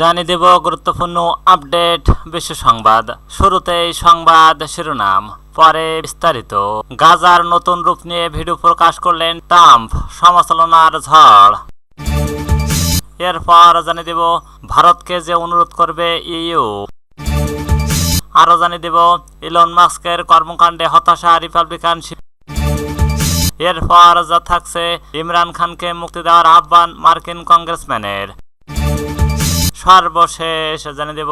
জানিয়ে দেব গুরুত্বপূর্ণ আপডেট। বিশ্ব সংবাদ। শুরুতেই সংবাদ শিরোনাম। পরে বিস্তারিত। গাজার নতুন রূপ নিয়ে ভিডিও প্রকাশ করলেন ট্রাম্প। সমালোচনার ঝড়। এরপর জানিয়ে দেব ভারতকে যে অনুরোধ করবে ইইউ। আরও জানিয়ে দেব ইলন মাস্কের কর্মকাণ্ডে হতাশা রিপাবলিকান এরপর যা থাকছে, ইমরান খানকে মুক্তি দেওয়ার আহ্বান মার্কিন কংগ্রেসম্যানের। সর্বশেষ জানিয়ে দেব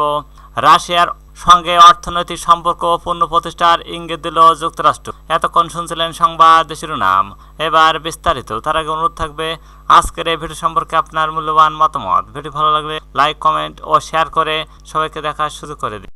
রাশিয়ার সঙ্গে অর্থনৈতিক সম্পর্ক পূর্ণ প্রতিষ্ঠার ইঙ্গিত দিল যুক্তরাষ্ট্র। এতক্ষণ শুনছিলেন সংবাদ শিরোনাম। এবার বিস্তারিত। তার আগে অনুরোধ থাকবে, আজকের এই ভিডিও সম্পর্কে আপনার মূল্যবান মতামত। ভিডিও ভালো লাগলে লাইক, কমেন্ট ও শেয়ার করে সবাইকে দেখার সুযোগ করে দিন।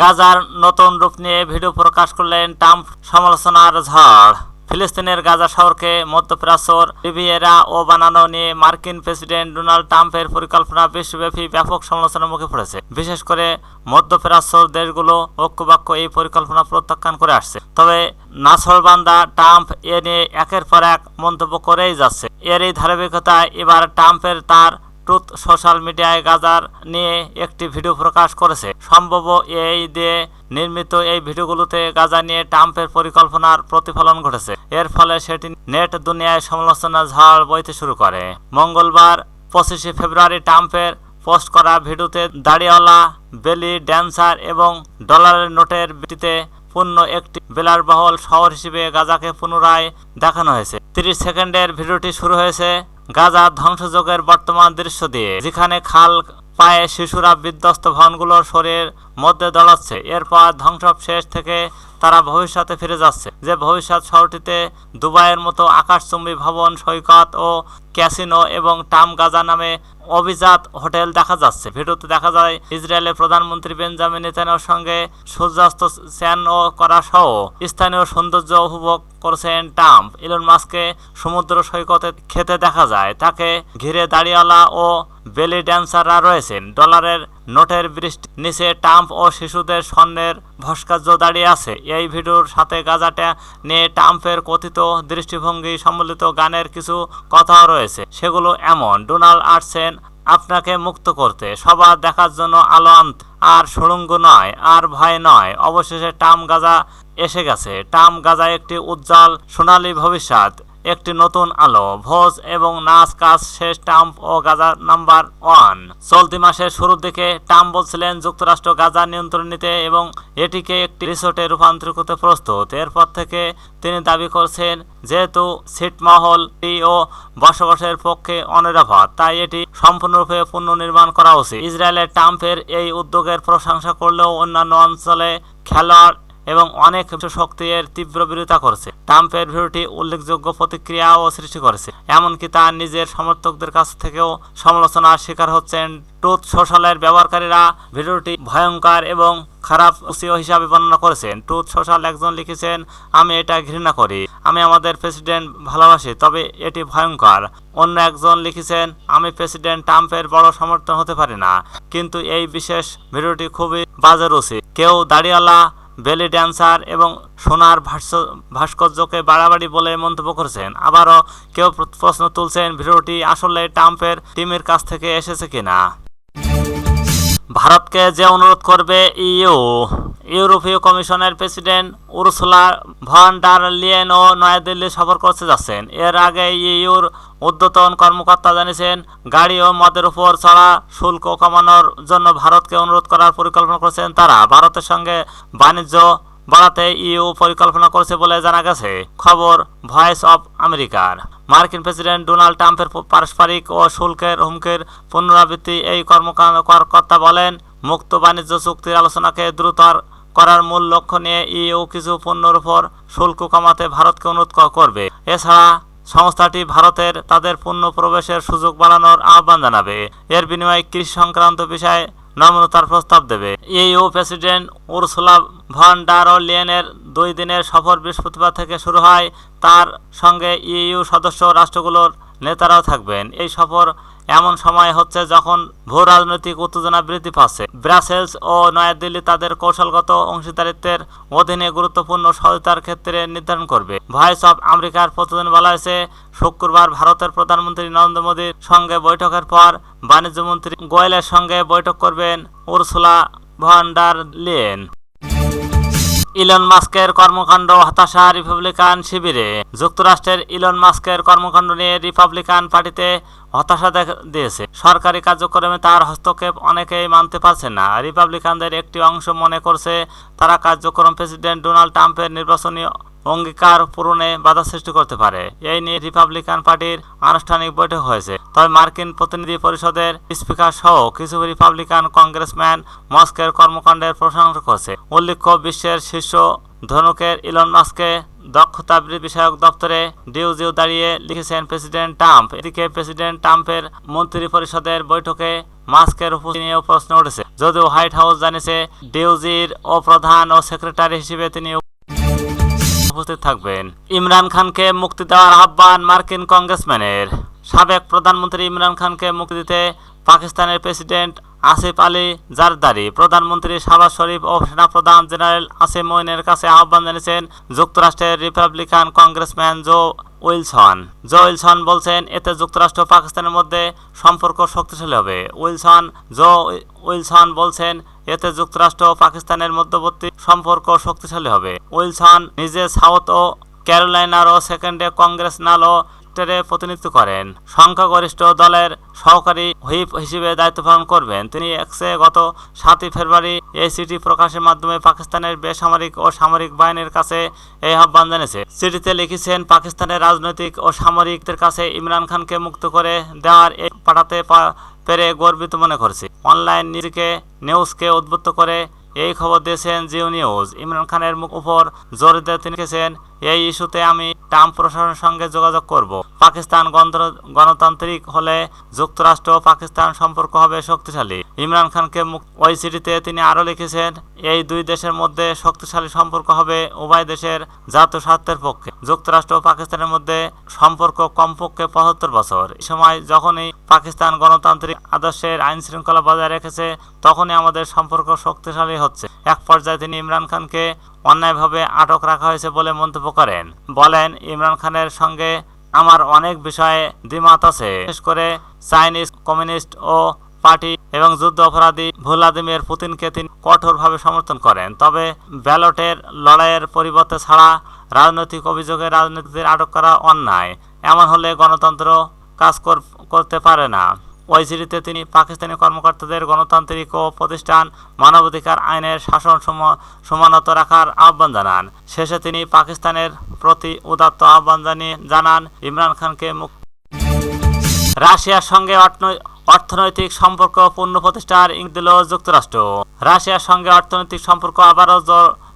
গাজার নতুন রূপ নিয়ে ভিডিও প্রকাশ করলেন ট্রাম্প। সমালোচনার ঝড়। ফিলিস্তিনের গাজা শহরকে মধ্যপ্রাচ্যর রিভিয়েরা ও বানানো নিয়ে মার্কিন প্রেসিডেন্ট ডোনাল্ড ট্রাম্পের পরিকল্পনা বিশ্বব্যাপী ব্যাপক সমালোচনার মুখে পড়েছে। বিশেষ করে মধ্যপ্রাচ্যর দেশগুলো ঐক্যবাক্য এই পরিকল্পনা প্রত্যাখ্যান করে আসছে। তবে নাসরবান্দা ট্রাম্প এ নিয়ে একের পর এক মন্তব্য করেই যাচ্ছে। এর এই ধারাবাহিকতায় এবার ট্রাম্পের তার ট্রুথ সোশ্যাল মিডিয়ায় গাজার নিয়ে একটি ভিডিও প্রকাশ করেছে। সম্ভব এই দিয়ে নির্মিত এই ভিডিওগুলোতে গাজা নিয়ে ট্রাম্পের পরিকল্পনার প্রতিফলন ঘটেছে। এর ফলে সেটি নেট দুনিয়ায় সমালোচনা ঝড় বইতে শুরু করে। মঙ্গলবার পঁচিশে ফেব্রুয়ারি ট্রাম্পের পোস্ট করা ভিডিওতে দাড়িওয়ালা, বেলি ড্যান্সার এবং ডলারের নোটের ভিত্তিতে পূর্ণ একটি বিলাসবহুল শহর হিসেবে গাজাকে পুনরায় দেখানো হয়েছে। তিরিশ সেকেন্ডের ভিডিওটি শুরু হয়েছে গাজা ধ্বংসযোগের বর্তমান দৃশ্য দিয়ে, যেখানে খাল পায়ে শিশুরা বিধ্বস্ত ভবনগুলোর শরীর মধ্যে দাঁড়াচ্ছে। এরপর ধ্বংসাবশেষ থেকে তারা ভবিষ্যতে ফিরে যাচ্ছে। যে ভবিষ্যৎ শহরটিতে দুবাইয়ের মতো আকাশচুম্বী ভবন, সৈকত ও ক্যাসিনো এবং টাম গাজা নামে অভিজাত হোটেল দেখা যাচ্ছে। ভিডিওতে দেখা যায় ইসরায়েলের প্রধানমন্ত্রী বেঞ্জামিন নেতানিয়াহুর সঙ্গে সূর্যাস্ত স্যান ও করা সহ স্থানীয় সৌন্দর্য উপভোগ করেছেন ট্রাম্প। ইলন মাস্ককে সমুদ্র সৈকতে খেতে দেখা যায়। তাকে ঘিরে দাঁড়িয়ালা ও বেলি ড্যান্সাররা রয়েছেন। ডলারের নোটের বৃষ্টি নিচে ট্রাম্প ও শিশুদের স্বর্ণের ভাস্কর্য দাঁড়িয়ে আছে। এই ভিডিওর সাথে গাজাটা নিয়ে ট্রাম্পের কথিত দৃষ্টিভঙ্গি সম্বলিত গানের কিছু কথাও রয়েছে। সেগুলো এমন, ডোনাল্ড আসছেন আপনাকে মুক্ত করতে, সবার দেখার জন্য আলো আনত। আর সুড়ঙ্গ নয়, আর ভয় নয়, অবশেষে টাম গাজা এসে গেছে। টাম গাজা একটি উজ্জ্বল সোনালী ভবিষ্যৎ। একটি নতুন আলো, ভোজ এবং নাচ কাজ শেষ টাম্প ও গাজা নাম্বার ওয়ান। চলতি মাসের শুরুর দিকে টাম্প বলছিলেন, যুক্তরাষ্ট্র গাজা নিয়ন্ত্রণ নিতে এবং এটিকে একটি রিসোর্টে রূপান্তর করতে প্রস্তুত। এরপর থেকে তিনি দাবি করছেন, যেহেতু ছিটমহল ও বসবাসের পক্ষে অনিরাপদ, তাই এটি সম্পূর্ণরূপে পুনর্নির্মাণ করা উচিত। ইসরায়েলের ট্রাম্পের এই উদ্যোগের প্রশংসা করলেও অন্যান্য অঞ্চলে খেলোয়াড় এবং অনেক শক্তি এর তীব্র বিরোধিতা করেছে। ট্রাম্পের ভিডিওটি উল্লেখযোগ্য প্রতিক্রিয়াও সৃষ্টি করেছে। এমনকি তার নিজের সমর্থকদের কাছ থেকেও সমালোচনার শিকার হচ্ছেন ট্রুথ সোশ্যালের ব্যবহারকারীরা। ভিডিওটি ভয়ঙ্কর এবং খারাপ উচিও হিসাবে বর্ণনা করেছেন। ট্রুথ সোশ্যাল একজন লিখেছেন, আমি এটা ঘৃণা করি। আমি আমাদের প্রেসিডেন্ট ভালোবাসি, তবে এটি ভয়ঙ্কর। অন্য একজন লিখেছেন, আমি প্রেসিডেন্ট ট্রাম্পের বড় সমর্থন হতে পারি না, কিন্তু এই বিশেষ ভিডিওটি খুবই বাজে রুচি। কেউ দাড়িওয়ালা বেলি ড্যান্সার এবং সোনার ভাস্কর্যকে বাড়াবাড়ি বলে মন্তব্য করেছেন। আবারও কেউ প্রশ্ন তুলছেন, ভিডিওটি আসলে ট্রাম্পের টিমের কাছ থেকে এসেছে কিনা। ভারতকে যে অনুরোধ করবে ইইউ ইউরোপীয় কমিশনের প্রেসিডেন্ট উরসুলা ভন ডার ও নয়াদিল্লি সফর করতে যাচ্ছেন। এর আগে ইইউর উদ্যতন কর্মকর্তা জানিয়েছেন, গাড়ি ও মদের উপর চড়া শুল্ক কমানোর জন্য ভারতকে অনুরোধ করার পরিকল্পনা করেছেন তারা। ভারতের সঙ্গে বাণিজ্য বাড়াতে ইউ পরিকল্পনা করছে বলে জানা গেছে। খবর ভয়েস অব আমেরিকার মার্কিন প্রেসিডেন্ট ডোনাল্ড ট্রাম্পের পারস্পরিক ও শুল্কের হুমকির পুনরাবৃত্তি এই কর্মকর্তা বলেন, মুক্ত বাণিজ্য চুক্তির আলোচনাকে দ্রুতর করার মূল লক্ষ্য নিয়ে ইউ কিছু পণ্যের উপর শুল্ক কমাতে ভারতকে অনুরোধ করবে। এছাড়া, সংস্থাটি ভারতের তাদের পণ্য প্রবেশের সুযোগ বাড়ানোর আহ্বান জানাবে। এর বিনিময়ে কৃষি সংক্রান্ত বিষয়ে নম্রতার প্রস্তাব দেবে। EU president Ursula von der লিয়েনের দুই দিনের সফর বৃহস্পতিবার থেকে শুরু হয়। তার সঙ্গে ইউ সদস্য রাষ্ট্রগুলোর নেতারাও থাকবেন। এই সফর এমন সময় হচ্ছে যখন ভূ রাজনৈতিক উত্তেজনা বৃদ্ধি পাচ্ছে। ব্রাসেলস ও নয়াদিল্লি তাদের কৌশলগত অংশীদারিত্বের অধীনে গুরুত্বপূর্ণ সহায়তার ক্ষেত্রে নির্ধারণ করবে। ভয়েস অফ আমেরিকার প্রতিদিন বলা হয়েছে, শুক্রবার ভারতের প্রধানমন্ত্রী নরেন্দ্র মোদীর সঙ্গে বৈঠকের পর বাণিজ্যমন্ত্রী গোয়েলের সঙ্গে বৈঠক করবেন উরসুলা ভন্ডার লেন ইলন মাস্কের কর্মকাণ্ড হতাশা রিপাবলিকান শিবিরে। যুক্তরাষ্ট্রের ইলন মাস্কের কর্মকাণ্ড নিয়ে রিপাবলিকান পার্টিতে হতাশা দেখা দিয়েছে। সরকারি কার্যক্রমে তার হস্তক্ষেপ অনেকেই মানতে পারছে না। রিপাবলিকানদের একটি অংশ মনে করছে, তারা কার্যক্রম প্রেসিডেন্ট ডোনাল্ড ট্রাম্পের নির্বাচনী অঙ্গীকার পূরণে বাধা সৃষ্টি করতে পারে। এই নিয়ে রিপাবলিকান পার্টির আনুষ্ঠানিক বৈঠক হয়েছে। তবে মার্কিন প্রতিনিধি পরিষদের স্পিকার সহ কিছু রিপাবলিকান কংগ্রেসম্যান মস্কের কর্মকাণ্ডের প্রশংসা করছে। উল্লেখ্য, বিশ্বের শীর্ষ ধনুকের ইলন মাস্কে দক্ষতা বিষয়ক দপ্তরে ডিউজিউ দাঁড়িয়ে লিখেছেন প্রেসিডেন্ট ট্রাম্প। এদিকে প্রেসিডেন্ট ট্রাম্পের মন্ত্রী পরিষদের বৈঠকে মাস্কের উপস্থিতি নিয়েও প্রশ্ন উঠেছে। যদিও হোয়াইট হাউস জানিয়েছে, ডিউজির ও প্রধান ও সেক্রেটারি হিসেবে তিনি উপস্থিত থাকবেন। ইমরান খানকে মুক্তি দেওয়ার আহ্বান মার্কিন কংগ্রেসম্যানের। সাবেক প্রধানমন্ত্রী ইমরান খানকে মুক্তি দিতে পাকিস্তানের প্রেসিডেন্ট আসিফ আলী জারদারি। প্রধানমন্ত্রী শাহবাজ শরীফ ও সেনাপ্রধান জেনারেল আসিম মইনের কাছে আহ্বান জানিয়েছেন যুক্তরাষ্ট্রের Republican congressman Joe Wilson. Joe Wilson বলছেন, এতে যুক্তরাষ্ট্র পাকিস্তানের মধ্যে সম্পর্ক শক্তিশালী হবে। উইলসন জো উইলসন বলছেন, এতে যুক্তরাষ্ট্র ও পাকিস্তানের মধ্যবর্তী সম্পর্ক শক্তিশালী হবে। উইলসন নিজে সাউথ ও ক্যারোলাইনার ও সেকেন্ডে কংগ্রেসনাল ও সেক্টরে প্রতিনিধিত্ব করেন। সংখ্যাগরিষ্ঠ দলের সহকারী হুইপ হিসেবে দায়িত্ব পালন করবেন। তিনি এক্সে গত সাতই ফেব্রুয়ারি এই চিঠি প্রকাশের মাধ্যমে পাকিস্তানের বেসামরিক ও সামরিক বাহিনীর কাছে এই আহ্বান জানিয়েছে। চিঠিতে লিখেছেন, পাকিস্তানের রাজনৈতিক ও সামরিকদের কাছে ইমরান খানকে মুক্ত করে দেওয়ার পাঠাতে পেরে গর্বিত মনে করছি। অনলাইন নিজেকে, নিউজকে উদ্বুদ্ধ করে এই খবর দিয়েছেন জিও নিউজ। ইমরান খানের মুখ উপর জোর দিয়ে তিনি এই ইস্যুতে আমি ট্রাম্প প্রশাসনের সঙ্গে যোগাযোগ করব। পাকিস্তান গণতান্ত্রিক হলে যুক্তরাষ্ট্র ও পাকিস্তান সম্পর্ক হবে শক্তিশালী। ইমরান খানকে ওই চিঠিতে তিনি আরও লিখেছেন, এই দুই দেশের মধ্যে শক্তিশালী সম্পর্ক হবে উভয় দেশের জাতীয় স্বার্থের পক্ষে। যুক্তরাষ্ট্র ও পাকিস্তানের মধ্যে সম্পর্ক কমপক্ষে পঁচাত্তর বছর। এই সময় যখনই পাকিস্তান গণতান্ত্রিক আদর্শের আইন শৃঙ্খলা বজায় রেখেছে, তখনই আমাদের সম্পর্ক শক্তিশালী হচ্ছে। এক পর্যায়ে তিনি ইমরান খানকে অন্যায়ভাবে আটক রাখা হয়েছে বলে মন্তব্য করেন। বলেন ইমরান খানের সঙ্গে আমার অনেক বিষয়ে দ্বিমত আছে। বিশেষ করে চাইনিজ কমিউনিস্ট ও পার্টি এবং যুদ্ধ অপরাধী ভ্লাদিমির পুতিনকে তিনি কঠোরভাবে সমর্থন করেন। তবে ব্যালটের লড়াইয়ের পরিবর্তে ছাড়া রাজনৈতিক অভিযোগে রাজনীতিদের আটক করা অন্যায়। এমন হলে গণতন্ত্র কাজ কর- করতে পারে না। ওই চিঠিতে তিনি পাকিস্তানি কর্মকর্তাদের গণতান্ত্রিক ও প্রতিষ্ঠান মানবাধিকার আইনের শাসন সম- সমানত রাখার আহ্বান জানান। শেষে তিনি পাকিস্তানের প্রতি উদাত্ত আহ্বান জানিয়ে জানান ইমরান খানকে মুক্ত রাশিয়ার সঙ্গে অর্থনৈ- অর্থনৈতিক সম্পর্ক পূর্ণ প্রতিষ্ঠার ইঙ্গিত দিল যুক্তরাষ্ট্র। রাশিয়ার সঙ্গে অর্থনৈতিক সম্পর্ক আবারও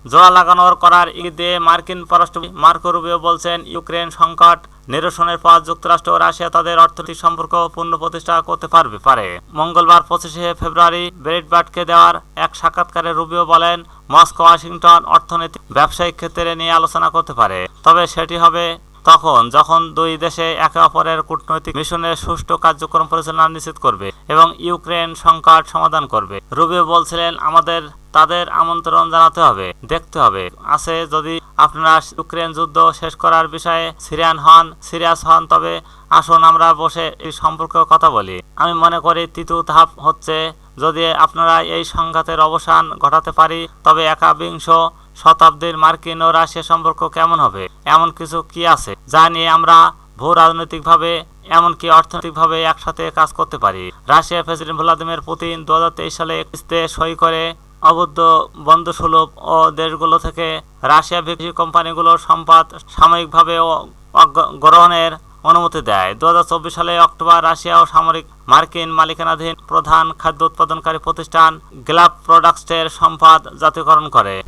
জোড়া লাগানোর করার ইঙ্গিত দিয়ে মার্কিন পররাষ্ট্রমন্ত্রী মার্কো রুবিও বলছেন, ইউক্রেন সংকট নিরসনের পর যুক্তরাষ্ট্র ও রাশিয়া তাদের অর্থনৈতিক সম্পর্ক পূর্ণ প্রতিষ্ঠা করতে পারবে পারে। মঙ্গলবার পঁচিশে ফেব্রুয়ারি ব্রেডবার্টকে দেওয়ার এক সাক্ষাৎকারে রুবিও বলেন, মস্কো, ওয়াশিংটন অর্থনৈতিক ব্যবসায়িক ক্ষেত্রে নিয়ে আলোচনা করতে পারে। তবে সেটি হবে তখন যখন দুই দেশে একে অপরের কূটনৈতিক মিশনের সুষ্ঠু কার্যক্রম পরিচালনা নিশ্চিত করবে এবং ইউক্রেন সংকট সমাধান করবে। রুবিও বলছিলেন, আমাদের তাদের আমন্ত্রণ জানাতে হবে, দেখতে হবে। আছে যদি আপনারা ইউক্রেন যুদ্ধ শেষ করার বিষয়ে সিরিয়ান হন, সিরিয়াস হন, তবে আসুন আমরা বসে এই সম্পর্কে কথা বলি। আমি মনে করি তৃতীয় ধাপ হচ্ছে যদি আপনারা এই সংঘাতের অবসান ঘটাতে পারি, তবে একাবিংশ শতাব্দীর মার্কিন ও রাশিয়া সম্পর্ক কেমন হবে? এমন কিছু কি আছে যা নিয়ে আমরা ভূ রাজনৈতিকভাবে, এমনকি অর্থনৈতিকভাবে একসাথে কাজ করতে পারি? রাশিয়া প্রেসিডেন্ট ভ্লাদিমির পুতিন দু হাজার তেইশ সালে সই করে অবদ্ধ বন্ধুসুলভ ও দেশগুলো থেকে রাশিয়া ভিত্তিক কোম্পানিগুলোর সম্পদ সাময়িকভাবে গ্রহণের অনুমতি দেয়। দু হাজার চব্বিশ সালে অক্টোবর রাশিয়া ও সামরিক মার্কিন মালিকানাধীন প্রধান খাদ্য উৎপাদনকারী প্রতিষ্ঠান গ্লাভ প্রোডাক্টসের সম্পদ জাতীয়করণ করে।